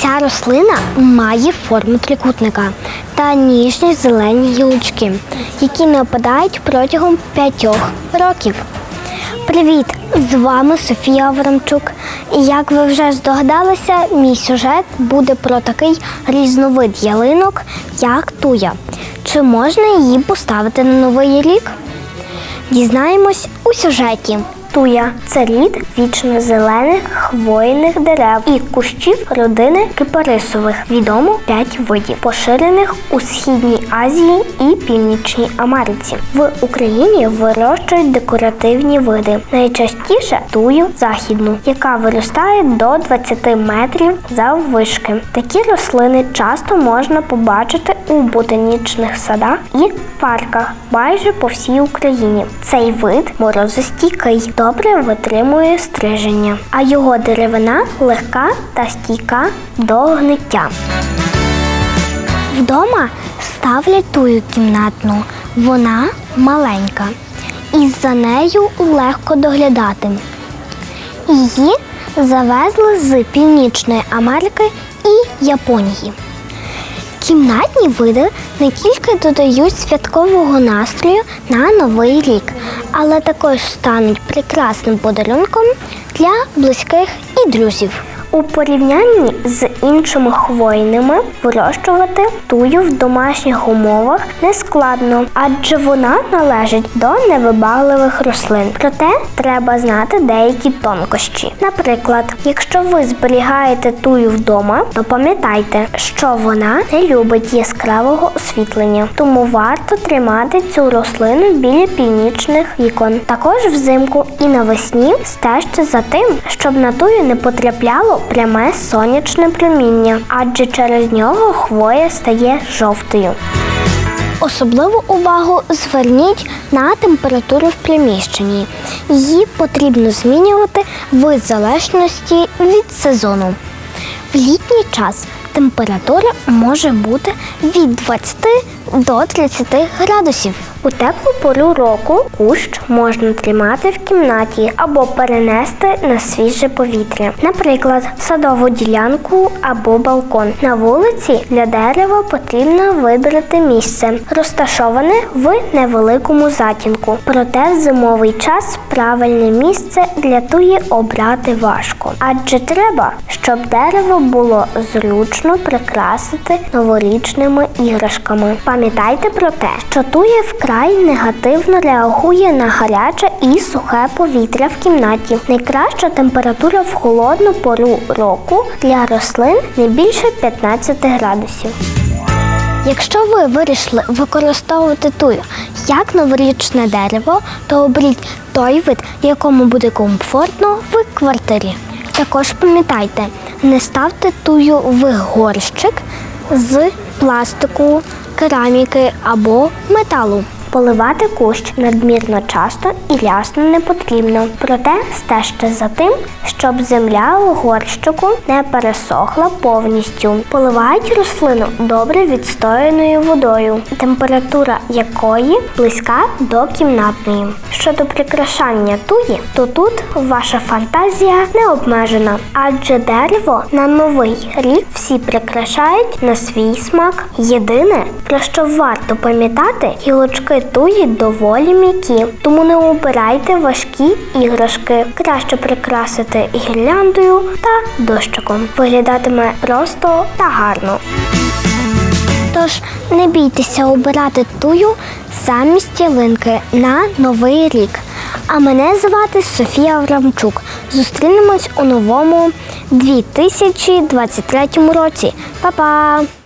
Ця рослина має форму трикутника та ніжні зелені гілочки, які не опадають протягом п'ятьох років. Привіт! З вами Софія Аврамчук. І як ви вже здогадалися, мій сюжет буде про такий різновид ялинок, як туя. Чи можна її поставити на новий рік? Дізнаємось у сюжеті. Туя це рід вічно зелених хвойних дерев і кущів родини кипарисових. Відомо п'ять видів, поширених у східній Азії і Північній Америці. В Україні вирощують декоративні види. Найчастіше тую західну, яка виростає до 20 метрів заввишки. Такі рослини часто можна побачити у ботанічних садах і парках майже по всій Україні. Цей вид морозостійкий, добре витримує стриження, а його деревина легка та стійка до гниття. Вдома ставлять тую кімнатну. Вона маленька, і за нею легко доглядати. Її завезли з Північної Америки і Японії. Кімнатні види не тільки додають святкового настрою на новий рік, але також стануть прекрасним подарунком для близьких і друзів. У порівнянні з іншими хвойними вирощувати тую в домашніх умовах не складно, адже вона належить до невибагливих рослин. Проте треба знати деякі тонкощі. Наприклад, якщо ви зберігаєте тую вдома, то пам'ятайте, що вона не любить яскравого освітлення, тому варто тримати цю рослину біля північних вікон. Також взимку і навесні стежте за тим, щоб на тую не потрапляло пряме сонячне проміння, адже через нього хвоя стає жовтою. Особливу увагу зверніть на температуру в приміщенні. Її потрібно змінювати в залежності від сезону. В літній час температура може бути від 20 до 30 градусів. У теплу пору року кущ можна тримати в кімнаті або перенести на свіже повітря, наприклад, садову ділянку або балкон. На вулиці для дерева потрібно вибрати місце, розташоване в невеликому затінку. Проте в зимовий час правильне місце для туї обрати важко, адже треба, щоб дерево було зручно прикрасити новорічними іграшками. Пам'ятайте про те, що туя вкрай негативно реагує на гаряче і сухе повітря в кімнаті. Найкраща температура в холодну пору року для рослин не більше 15 градусів. Якщо ви вирішили використовувати тую як новорічне дерево, то оберіть той вид, якому буде комфортно в квартирі. Також пам'ятайте, не ставте тую в горщик з пластику, кераміки або металу. Поливати кущ надмірно часто і рясно не потрібно. Проте стежте за тим, щоб земля у горщику не пересохла повністю. Поливають рослину добре відстояною водою, температура якої близька до кімнатної. Щодо прикрашання туї, то тут ваша фантазія не обмежена, адже дерево на новий рік всі прикрашають на свій смак. Єдине, про що варто пам'ятати, гілочки туї доволі м'які, тому не обирайте важкі іграшки. Краще прикрасити гірляндою та дощиком. Виглядатиме просто та гарно. Тож не бійтеся обирати тую замість ялинки на новий рік. А мене звати Софія Аврамчук. Зустрінемось у новому 2023 році. Па-па!